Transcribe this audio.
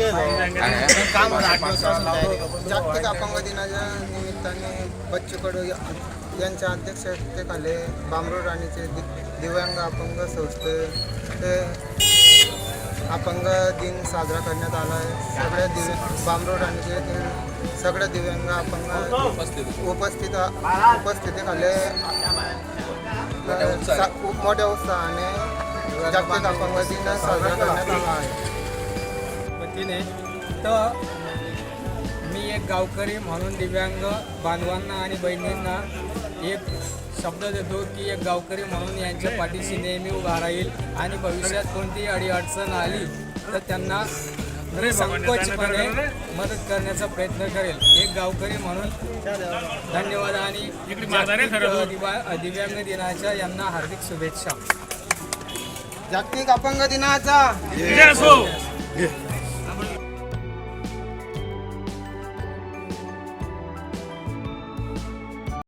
आहे तो. काम होतं आठ दिवसापासून तयारी करतो. जागतिक अपंग दिनाच्या निमित्ताने बच्चू कडू या- यांच्या अध्यक्षतेखाली बामरोड राणीचे दि- दिव्यांग अपंग संस्थे ते अपंग दिन साजरा करण्यात आला आहे. सगळ्या दिव्य बामरोड राणीचे येथील सगळ्या दिव्यांग अपंग उपस्थित उपस्थितीखाली अ, सा- मोठ्या उत्साहाने जागतिक अपंग दिन साजरा करण्यात आला आहे. वतीने तर मी एक गावकरी म्हणून दिव्यांग बांधवांना आणि बहिणींना एक शब्द देतो की एक गावकरी म्हणून यांच्या पाठीशी नेहमी उभा राहील आणि भविष्यात कोणतीही अडीअडचण आली तर त्यांना संकोचपणे मदत करण्याचा प्रयत्न करेल. एक गावकरी म्हणून धन्यवाद आणि दिव्यांग दिनाच्या यांना हार्दिक शुभेच्छा. जागतिक अपंग दिनाचा.